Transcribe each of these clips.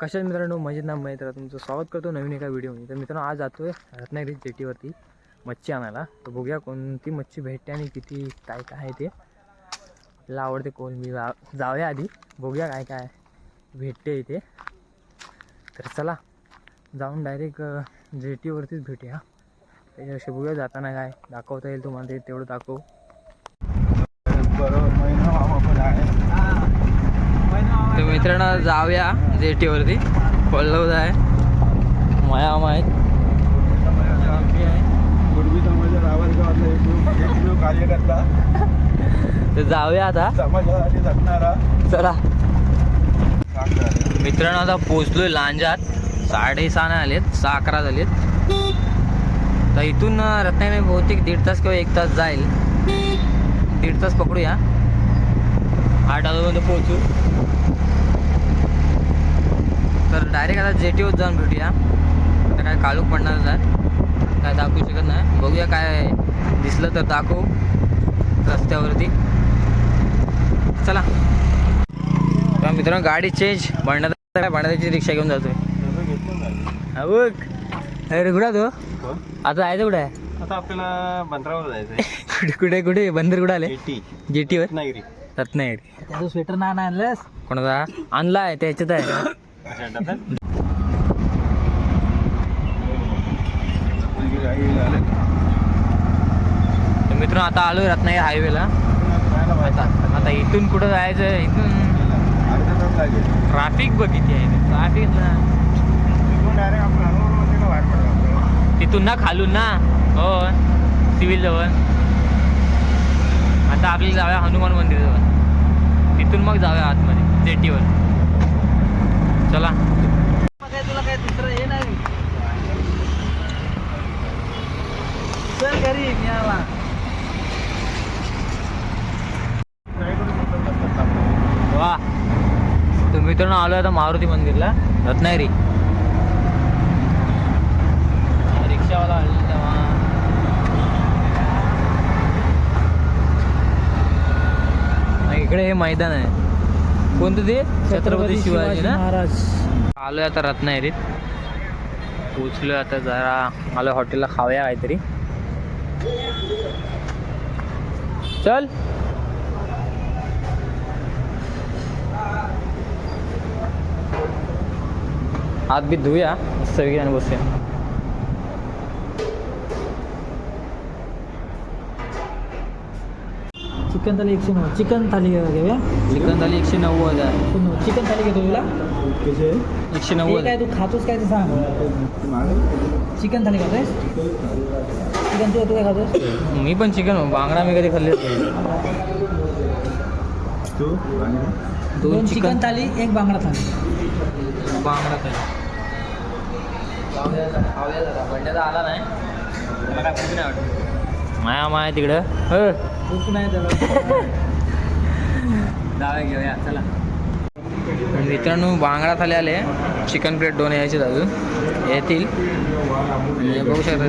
कशा मित्रांनो? मजेत ना मैत्र तुमचं स्वागत करतो नवीन एका व्हिडिओमध्ये. तर मित्रांनो आज जातो आहे रत्नागिरी जेटीवरती मच्छी आणायला. तर बघूया कोणती मच्छी भेटते आणि किती काय काय आहे ते. आपल्याला आवडते कोण? मी जा जाऊया आधी. बघूया काय काय भेटते इथे. तर चला जाऊन डायरेक्ट जेटीवरतीच भेटूया. त्याच्याविषयी बघूया जाताना काय दाखवता येईल तुम्हाला ते तेवढं दाखवू. तर मित्रांनो जाऊया जेटीवरती. पल्लव आहे. माया माहीत. कार्यकर्ता तर जाऊया आता. समाजासाठी जगणारा चला. मित्रांनो आता पोचलोय लांजात. साडेसहा नाही आलेत सहा अकरा झालेत. तर इथून रत्नागिरी बहुतेक दीड तास किंवा एक तास जाईल. दीड तास पकडूया. आठ वाजेपर्यंत पोहोचू. तर डायरेक्ट आता जेटीवर जाऊन भेटूया. आता काय काळूक पडणारच आहे काय दाखवू शकत नाही. बघूया काय दिसलं तर दाखवू रस्त्यावरती. चला. तर मित्रांनो गाडी चेंज भांडणात भांडणाची रिक्षा घेऊन जातोय. हा अरे कुठं तो? आता जायचं कुठं आहे? आता आपल्याला बंदरावर जायचंय. कुठे कुठे कुठे? बंदर कुठे आले? जेटीवर रत्नागिरी. रत्नागिरी. त्याचं स्वेटर ना आणलंस? कोणाचा? आणला आहे त्याच्यात आहे. मित्र मित्रांनो आता आलोय रत्नागिरी हायवेला. आता आता इथून कुठं जायचं इथून ट्राफिक बघ किती आहे ट्राफिक ना. तिथून ना खालून ना? हो. सिव्हिल जवळ. आता आपल्याला जाऊया हनुमान मंदिराजवळ. तिथून मग जाऊया आतमध्ये जेटीवर. चला. तुला काय दुसरं हे नाही चल घरी मी आला नाही तर वा. तर मित्रांनो आलो आता मारुती मंदिरला रत्नागिरी. रिक्षावाला आलेला तेव्हा इकडे हे मैदान आहे. कोणतं? ते छत्रपती शिवाजी ना? महाराज. आलोय आता रत्नागिरीत. पोचलोय आता जरा. आलोय हॉटेलला खाऊया काहीतरी. चल. हात बीत धुया. मस्त आणि बसूया. चिकन थाली एकशे नव्वद चिकन थाली घेऊया चिकन थाली एकशे नव्वद आहे चिकन थाली घेतो तुला? एकशे हे नव्वद काय तू खातोस काय ते सांग? चिकन थाली खातोस चिकन तू तू काय खातोस मी पण चिकन बांगडा मी कधी खाल्ले दोन चिकन थाली एक बांगडा थाली बांगडा बंड्याचा आला नाही त्याला काय नाही वाटत माया माया तिकडं. हो. घेऊया चला. मित्रांनो बांगडा थाली आले. चिकन प्लेट दोन यायचे अजून. येतील. म्हणजे बघू शकता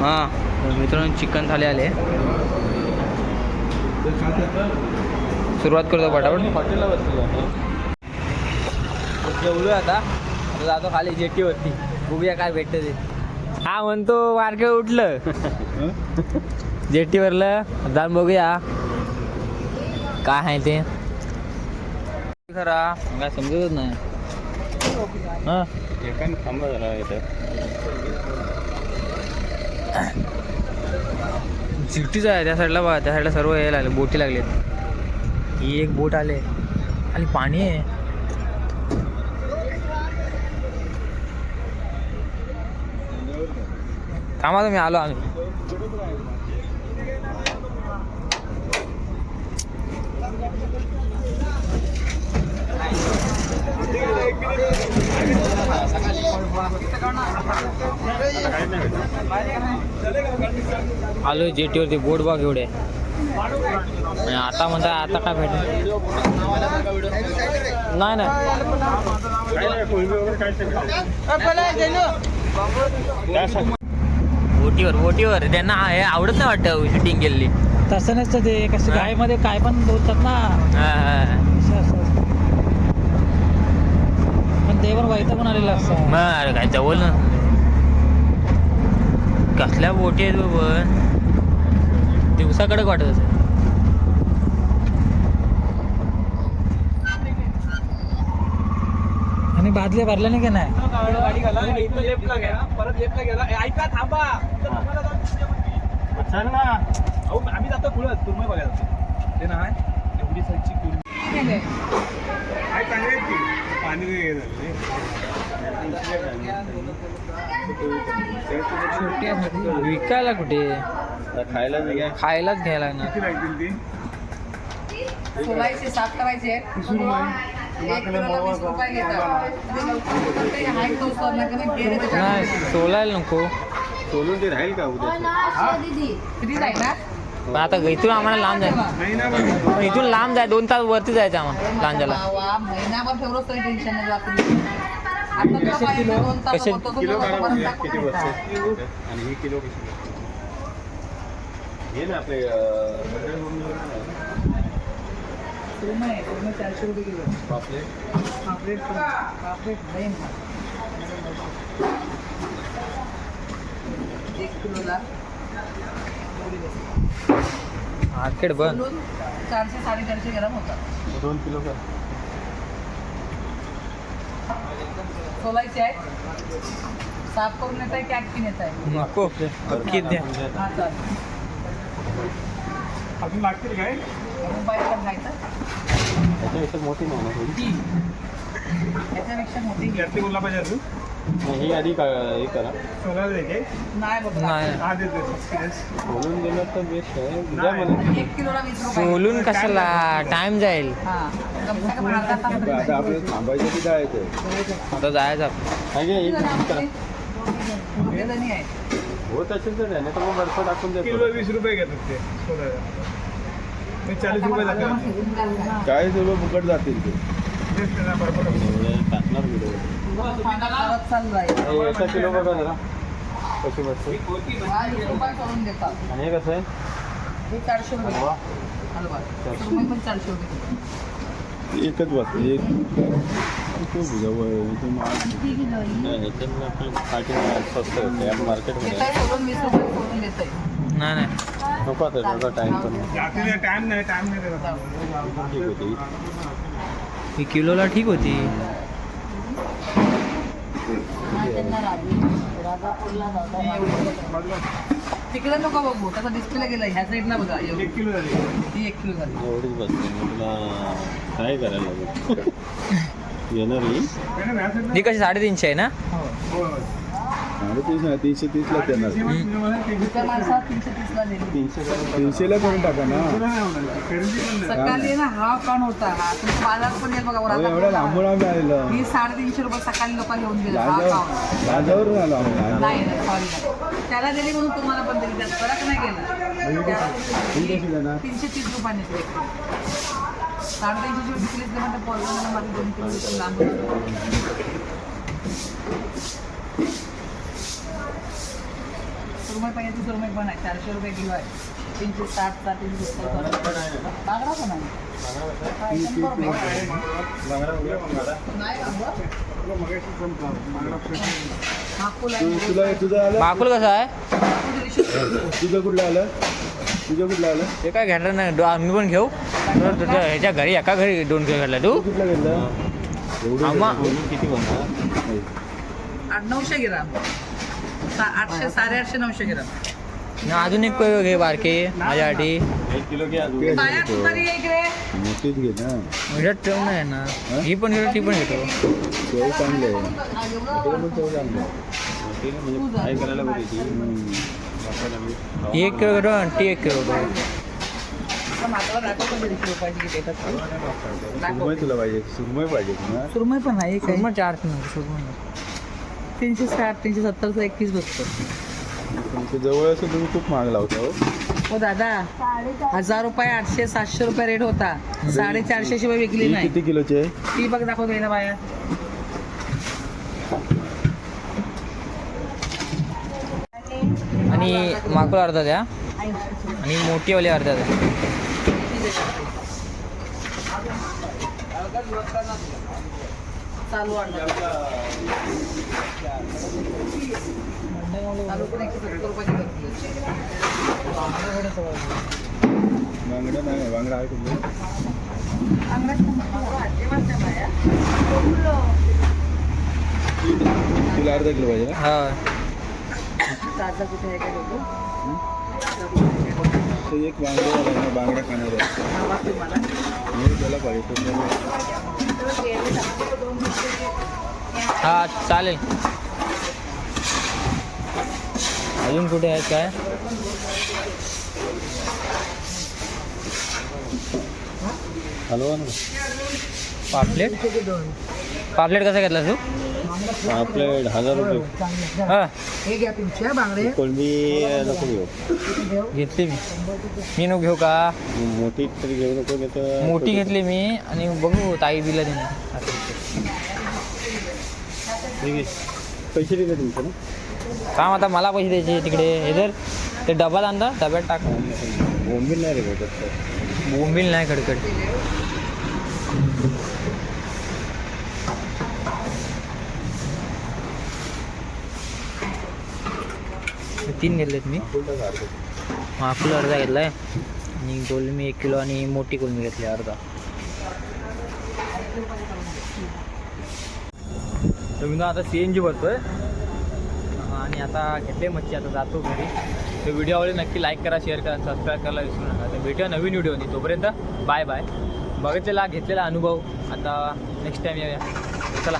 हां तर मित्रांनो चिकन थाली आले. सुरुवात करतो पटापट. हॉटेलला बसलो जेवलो आता. आता जातो खाली जेटीवरती. बघूया काय भेटतं ते. हा म्हणतो मार्केट उठलं. जेटीवरलं. जाऊन बघूया. काय आहे ते? खरा काय समजतच नाही. हा? एकाने थांबा झाला इथं सिटीच आहे त्या साईडला बघा त्या साईडला सर्व हे लागले बोटी लागलेत. ही एक बोट आले. आणि पाणी आहे. थांबा तुम्ही आलो आम्ही. आलो जेटीवरती बोट बघ एवढे. आता म्हणता आता काय भेटेल नाही नाही. बोटीवर बोटीवर त्यांना हे आवडत नाही वाटतं शूटिंग केलेली तसं नसतं ते. कसं हा. गायमध्ये काय पण बोलतात ना. हा, हा. असं- असं- असं. वाईटा पण आलेला असता. मग अरे काय जवळ ना. कसल्या बोटी आहेत बा पण दिवसाकडे वाटत असेल. बादल्या भरल्या नाही का नाही? गाडी घाला इथं लेफ्टला घ्या परत लेफ्टला गेला ऐका थांबा चल ना अहो आम्ही जातो पुढं तुरमय बघायला जातो ते नाही एवढी साईडची तुरमी काय चांगले आहेत की पाणी हे झालं छोटी आहे विकायला कुठे? खायला खायलाच घ्यायला ना किती लागतील ती सोलायचे साफ करायचे नाही सोलायला नको. सोलून ते राहील का उद्या? पण आता इथून आम्हाला लांब जायचं. नाही ना बघ पण इथून लांब जाय दोन तास वरती जायचं आम्हाला लांजाला कसे किलो किती. बसते आणि ही किलो कशी? हे ना आपले सुरमई, सुरमई चारशे रुपये किलो पापलेट पापलेट पापलेट महाग. एक किलोला. बंद. सोलून चारशे साडेचारशे ग्राम होतात. दोन किलो का? सोलायचे आहे साफ करून येत आहे की अटकीन येत आहे? नको. द्या. हा अजून लागतील काय? मोबाईल पण मोठी नाही मोठी. पाहिजे अजून? ही आधी का हे करा. हा दिलं तर बेस्ट आहे. सोलून कशाला? टाइम जाईल. हा. आता. आपल्याला थांबायचं की जायचं? आता जायचं होत असेल तर नाही तर मग बर्फ टाकून किलो देतो वीस रुपये घेतात ते मी चाळीस रुपये जाते काय सगळं फुकट जातील ते तेच त्यांना बरोबर एवढे टाकणार व्हिडिओ परत चालू आहे याचा किलो बघा जरा कशी बसते हा वीस रुपये सोडून देतात आणि हे कसं आहे हे चारशे रुपये हलवा हलवा सुरमई पण चारशे रुपये किलो. एकच वाजते एक इथं जवळ आहे, इथं महाग. नाही ह्याच्यात आपलं स्टार्टिंग स्वस्त होते आपण मार्केटमध्ये नाही नाही. नको आता त्याचा टाईम पण. टाइम नाही टाइम नाही ठीक होती ही किलोला ठीक होती. तिकडे नको बघू. त्याचा डिस्प्ले गेला. ह्या साईडला बघा. एवढी एक किलो झाली. ती एक किलो झाली. एवढीच बसते. तुला काय करायला लागेल येणार ही? ही कशी साडेतीनशे आहे ना? हो. साडेतीनशे नाही तीनशे तीसला येणार त्या माणसाला तीनशे तीसला दिली तीनशे तीनशेला करून टाका ना. सकाळी ना हा कण होता. हा बाजार पण येईल बघा वर आता एवढ्या लांबून आम्ही आलेलो. मी साडेतीनशे रुपये सकाळी लोक घेऊन गेले. हा लांजावर काउन लांजावरून आलो आम्ही. लांजावर. नाही सॉरी त्याला दिली म्हणून तुम्हाला पण दिली. त्यात फरक नाही गेला. ही कशी देणार? तीनशे तीस रुपयाने दिली. विकलीच नाही म्हणते पोरगाला माझं दोन किलो इथून लांब होतं. सुरमई पाहिजे ती सुरमई पण आहे. चारशे रुपये किलो आहे. तीनशे तीनशे बागडा पण आहे. माकुल कसं आहे. तुझं कुठलं आलं? तुझं कुठलं आलं? ते काय घेतलं नाही. आम्ही पण घेऊ. तर तुझ्या ह्याच्या घरी एका घरी दोन किलो घेतला तू? कुठलं घेतलं. किती आठ नऊशे ग्राम. सा- आठशे साडेआठशे नऊशे ग्राम. अजून एक घे बारके माझ्यासाठी. एक किलो ती बाया आहे इकडे मोठीच घे ना. ह्याच्यात ठेव नाही ना ही? पण घेतो ती पण घेतो चव चांगलं आहे. पण चव चांगलं आहे. मोठी ना, म्हणजे फ्राय करायला बरी ती. वापरायला बरी. ही एक किलो घेतो आणि ती एक किलो घेतो किती येतात ते. सुरमई तुला पाहिजे. सुरमई पाहिजे ना. सुरमई पण आहे एक मग चार किलो तीनशे साठ तीनशे सत्तरचा एक पीस बसतो. तुमच्या जवळ असं तुम्ही खूप महाग लावता हो. हो दादा हजार रुपये आठशे सातशे रुपये रेट होता. साडेचारशे शिवाय विकली ही नाही. किती किलोची आहे? ती बघ दाखवतो ना बाया. आणि माकुल अर्धा द्या. आणि मोठीवाली अर्धा द्या. चालू आणणार चालू पण एकशे सत्तर रुपयाची बांगडा नाही बांगडा आहे तुम्ही तुला अर्धा किलो पाहिजे हा. ताजा कुठे आहे काय लोक एक बांगडा बांगडा खाणार आहे त्याला पाहिजे हा चालेल. अजून कुठे आहे? काय? हॅलो पापलेट? पापलेट कसा घेतला तू? आपले हजार रुपये हा. हे घ्या तुमच्या बांगडे कोलंबी नको घेऊ. घेतली मी. मी नको घेऊ का? मोठी तरी घेऊ नको नाही तर मोठी घेतली मी आणि बघू ताई दिला तिने ठीक आहे. पैसे दिले तुमचे ना? काम आता मला पैसे द्यायचे तिकडे. हे जर ते डब्यात आणता डब्यात टाक. बोंबील नाही रे भेटत. तर बोंबील नाही कडकड. तीन घेतलेत मी. मग किलो अर्धा आहे आणि कोलमी एक किलो आणि मोठी कोलमी घेतली अर्धा. तर मी आता सी एन जी भरतो आहे आणि आता घेतले मच्छी आता जातो घरी. तर व्हिडिओ आवडले नक्की लाईक करा शेअर करा सबस्क्राईब करायला विसरू नका. तर भेटूया नवीन व्हिडिओनी तोपर्यंत बाय बाय बघितलेला घेतलेला अनुभव. आता नेक्स्ट टाईम येऊया. चला.